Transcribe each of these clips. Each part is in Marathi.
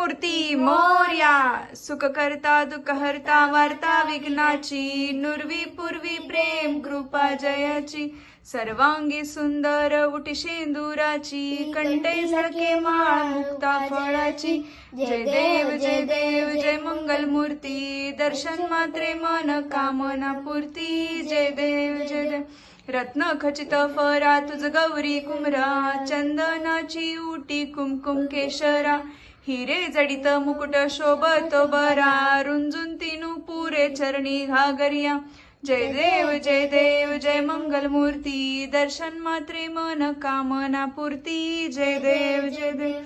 मूर्ती मोर्या सुख करता दुःख हरता वार्ता विघ्नाची नुर्वी पूर्वी प्रेम कृपा जयाची सर्वांगी सुंदर उटी शेंदुराची कंठे झळके माळ मुक्ता फळाची. जय देव जय देव जय मंगल मूर्ती दर्शन मात्रे मन कामना पूर्ती. जय देव जय देव. रत्न खचित फरा तुझ गौरी कुमरा चंदनाची उटी कुमकुम केशरा. हिरे जडित मुकुट शोभत बरा रुंजून तिनू पुरे चरणी घागरिया जय देव जय देव जय मंगल मूर्ती दर्शन मात्रे मन कामना पूर्ती जय देव जय देव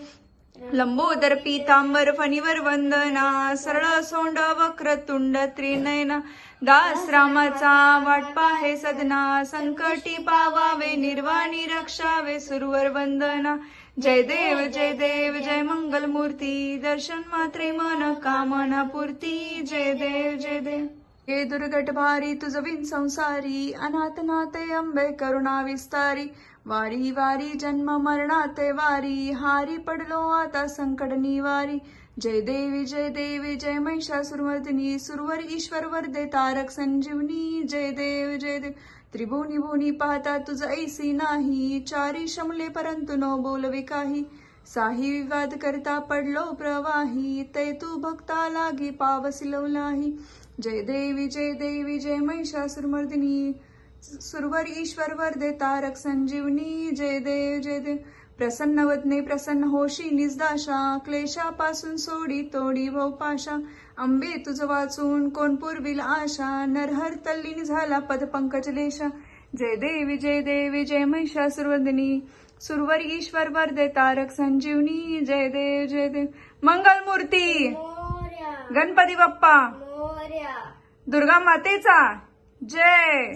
लंबोदर पीतांबर फणीवर वंदना सरळ सोंड वक्रतुंड त्रिनयना दास रामाचा वाटपा हे सदना संकटी पावावे निर्वाणी रक्षावे सुरवर वंदना. जय देव जय देव जय मंगल मूर्ती दर्शन मात्रे मन कामना पूर्ती जय देव जय देव. हे दुर्गट भारी तुझ विन संसारी अनाथ नाते अंबे करुणा विस्तारी. वारी वारी जन्म मरणाते वारी हारी पडलो आता संकट निवारी. जय देवी जय देवी जय महिषासुरमर्दिनी सुरवर ईश्वर वर्दे तारक संजीवनी. जय देव जय देव. त्रिभुवनी भुवनी पाहता तुझ ऐसी नाही चारी शमले परंतु न बोलवे काही. साही विवाद करता पडलो प्रवाही ते तू भक्ता लागी पावसिलो नाही. जय देवी जय देवी जय महिषासुरमर्दिनी सुरवर ईश्वर वरदे तारक संजीवनी. जय देव जय देव. प्रसन्न वदने प्रसन्न होशी निजदाशा. क्लेशापासून सोडी तोडी भोपाशा अंबे तुझ वाचून कोण पुरविल आशा. नरहर तल्लीन झाला पद पंकजलेशा जय देवी जय देवी जय महिषासुरवंदिनी सुरवर ईश्वर वरदे तारक संजीवनी जय देव जय देव. मंगल मूर्ती गणपती बाप्पा दुर्गा मातेचा जय.